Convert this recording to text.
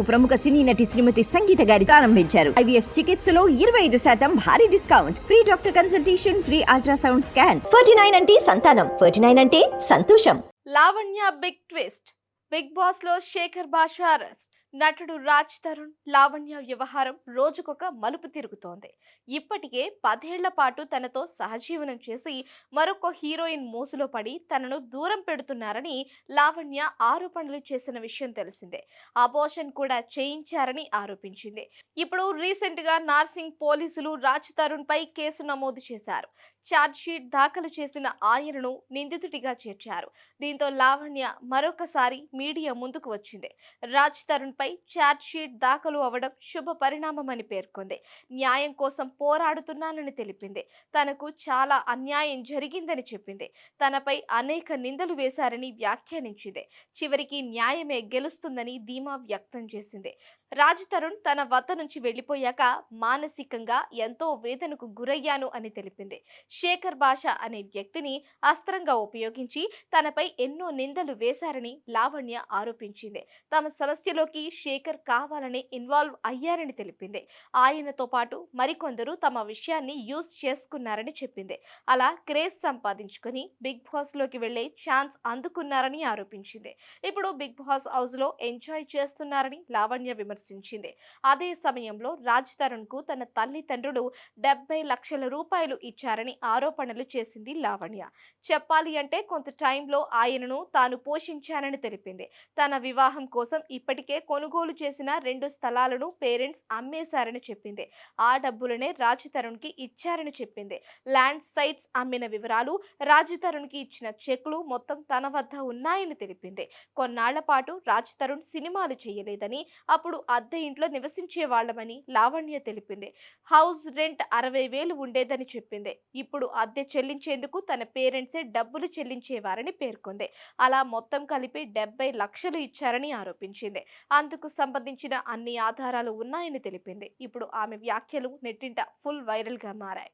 ప్రముఖ సినీ నటి శ్రీమతి సంగీత గారి ప్రారంభించారు. ఐవీఎఫ్ చికిత్సలో ఇరవై ఐదు శాతం భారీ discount. Free doctor consultation free ultrasound scan. Forty nine అంటే సంతానం. ఫోర్టీ నైన్ అంటే సంతోషం. Lavanya big twist. బిగ్ బాస్లో శేఖర్ భాష అరెస్ట్. నటుడు రాజ్ తరుణ్ లావణ్య వ్యవహారం రోజుకొక మలుపు తిరుగుతోంది. ఇప్పటికే పదేళ్ళ పాటు తనతో సహజీవనం చేసి మరొక హీరోయిన్ మోసులో పడి తనను దూరం పెడుతున్నారని లావణ్య ఆరోపణలు చేసిన విషయం తెలిసిందే. అబోషన్ కూడా చేయించారని ఆరోపించింది. ఇప్పుడు రీసెంట్గా నార్సింగ్ పోలీసులు రాజ్ తరుణ్ పై కేసు నమోదు చేశారు. ఛార్జ్షీట్ దాఖలు చేసిన ఆయనను నిందితుడిగా చేర్చారు. దీంతో లావణ్య మరొకసారి మీడియా ముందుకు వచ్చింది. రాజ్ తరుణ్ పై ఛార్జ్షీట్ దాఖలు అవ్వడం శుభ పరిణామమని పేర్కొంది. న్యాయం కోసం పోరాడుతున్నానని తెలిపింది. తనకు చాలా అన్యాయం జరిగిందని చెప్పింది. తనపై అనేక నిందలు వేశారని వ్యాఖ్యానించింది. చివరికి న్యాయమే గెలుస్తుందని ధీమా వ్యక్తం చేసింది. రాజ్ తరుణ్ తన వద్ద నుంచి వెళ్ళిపోయాక మానసికంగా ఎంతో వేదనకు గురయ్యాను అని తెలిపింది. శేఖర్ భాష అనే వ్యక్తిని అస్త్రంగా ఉపయోగించి తనపై ఎన్నో నిందలు వేశారని లావణ్య ఆరోపించింది. తమ సమస్యలోకి శేఖర్ కావాలని ఇన్వాల్వ్ అయ్యారని తెలిపింది. ఆయనతో పాటు మరికొందరు తమ విషయాన్ని యూజ్ చేసుకున్నారని చెప్పింది. అలా క్రేజ్ సంపాదించుకొని బిగ్ బాస్లోకి వెళ్ళే ఛాన్స్ అందుకున్నారని ఆరోపించింది. ఇప్పుడు బిగ్ బాస్ హౌస్లో ఎంజాయ్ చేస్తున్నారని లావణ్య విమర్శించింది. అదే సమయంలో రాజ్ తరుణ్కు తన తల్లిదండ్రులు డెబ్బై లక్షల రూపాయలు ఇచ్చారని ఆరోపణలు చేసింది లావణ్య. చెప్పాలి అంటే కొంత టైంలో ఆయనను తాను పోషించానని తెలిపింది. తన వివాహం కోసం ఇప్పటికే కొనుగోలు చేసిన రెండు స్థలాలను పేరెంట్స్ అమ్మేశారని చెప్పింది. ఆ డబ్బులనే రాజ్ తరుణ్కి ఇచ్చారని చెప్పింది. ల్యాండ్ సైట్స్ అమ్మిన వివరాలు రాజ్ తరుణ్కి ఇచ్చిన చెక్లు మొత్తం తన వద్ద ఉన్నాయని తెలిపింది. కొన్నాళ్ళ పాటు రాజ్ తరుణ్ సినిమాలు చేయలేదని అప్పుడు అద్దె ఇంట్లో నివసించే వాళ్ళమని లావణ్య తెలిపింది. హౌస్ రెంట్ అరవై వేలు ఉండేదని చెప్పింది. ఇప్పుడు అద్దె చెల్లించేందుకు తన పేరెంట్సే డబ్బులు చెల్లించేవారని పేర్కొంది. అలా మొత్తం కలిపి డెబ్బై లక్షలు ఇచ్చారని ఆరోపించింది. అందుకు సంబంధించిన అన్ని ఆధారాలు ఉన్నాయని తెలిపింది. ఇప్పుడు ఆమె వ్యాఖ్యలు నెట్టింట ఫుల్ వైరల్గా మారాయి.